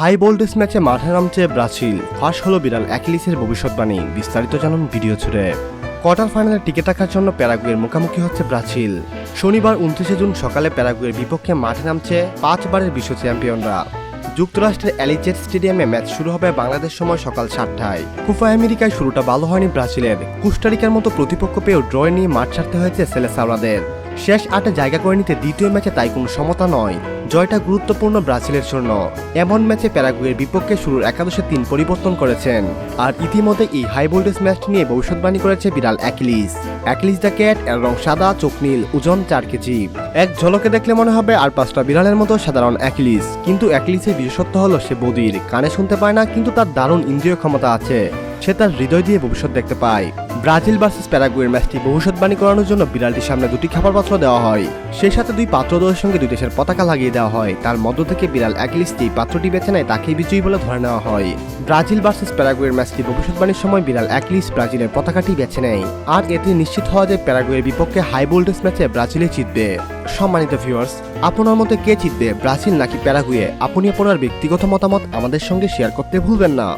High voltage ম্যাচে মাঠে নামছে ব্রাজিল। ফাঁস হলো বিড়াল অ্যাকিলিসের ভবিষ্যৎবাণী বিস্তারিত জানুন ভিডিও জুড়ে। কোয়ার্টার ফাইনালে টিকে থাকার জন্য প্যারাগুয়ের মুখোমুখি হচ্ছে ব্রাজিল। শনিবার উনত্রিশে জুন সকালে প্যারাগুয়ের বিপক্ষে মাঠে নামছে পাঁচবারের বিশ্ব চ্যাম্পিয়নরা। যুক্তরাষ্ট্রের অ্যালিজেট স্টেডিয়ামে ম্যাচ শুরু হবে বাংলাদেশ সময় সকাল সাতটায়। কুফা আমেরিকায় শুরুটা ভালো হয়নি ব্রাজিলের। কুস্টারিকার মতো প্রতিপক্ষ পেয়েও ড্রয় নিয়ে মাঠ ছাড়তে হয়েছে সেলেসাওরাদের। শেষ আটে জায়গা করে নিতে দ্বিতীয় ম্যাচে তাই কোনো সমতা নয়। জয়টা গুরুত্বপূর্ণ ব্রাজিলের জন্য। এমন ম্যাচে প্যারাগুয়ের বিপক্ষে শুরুর একাদশে তিন পরিবর্তন করেছেন। আর ইতিমধ্যে এই হাই ভোল্টেজ ম্যাচটি নিয়ে ভবিষ্যৎবাণী করেছে বিড়াল অ্যাকিলিস। অ্যাকিলিস দ্য ক্যাট এর রং সাদা, চোখ নীল, ওজন চার কেজি। এক ঝলকে দেখলে মনে হবে আর পাঁচটা বিড়ালের মতো সাধারণ অ্যাকিলিস। কিন্তু অ্যাকিলিসের বিশেষত্ব হলো সে বদির, কানে শুনতে পায় না, কিন্তু তার দারুণ ইন্দ্রিয় ক্ষমতা আছে। সে তার হৃদয় দিয়ে ভবিষ্যৎ দেখতে পায়। ব্রাজিল ভার্সেস প্যারাগুয়ের ম্যাচটি ভবিষ্যৎবাণী করানোর জন্য বিড়ালটির সামনে দুটি খাবার পাত্র দেওয়া হয়। সেই সাথে দুই পাত্রদ্বয়ের সঙ্গে দুই দেশের পতাকা লাগিয়ে দেওয়া হয়। তার মধ্য থেকে বিড়াল অ্যাকিলিস যেই পাত্রটি বেছে নেয় তাকেই বিজয়ী বলে ধরে নেওয়া হয়। ব্রাজিল ভার্সেস প্যারাগুয়ের ম্যাচটি ভবিষ্যৎবাণীর সময় বিড়াল অ্যাকিলিস ব্রাজিলের পতাকাটি বেছে নেয়। আর এতে নিশ্চিত হওয়া যায় প্যারাগুয়ের বিপক্ষে হাই ভোল্টেজ ম্যাচে ব্রাজিলে জিতবে। সম্মানিত ভিউয়ার্স, আপনার মতে কে জিতবে, ব্রাজিল নাকি প্যারাগুয়ে? আপনি আপনার ব্যক্তিগত মতামত আমাদের সঙ্গে শেয়ার করতে ভুলবেন না।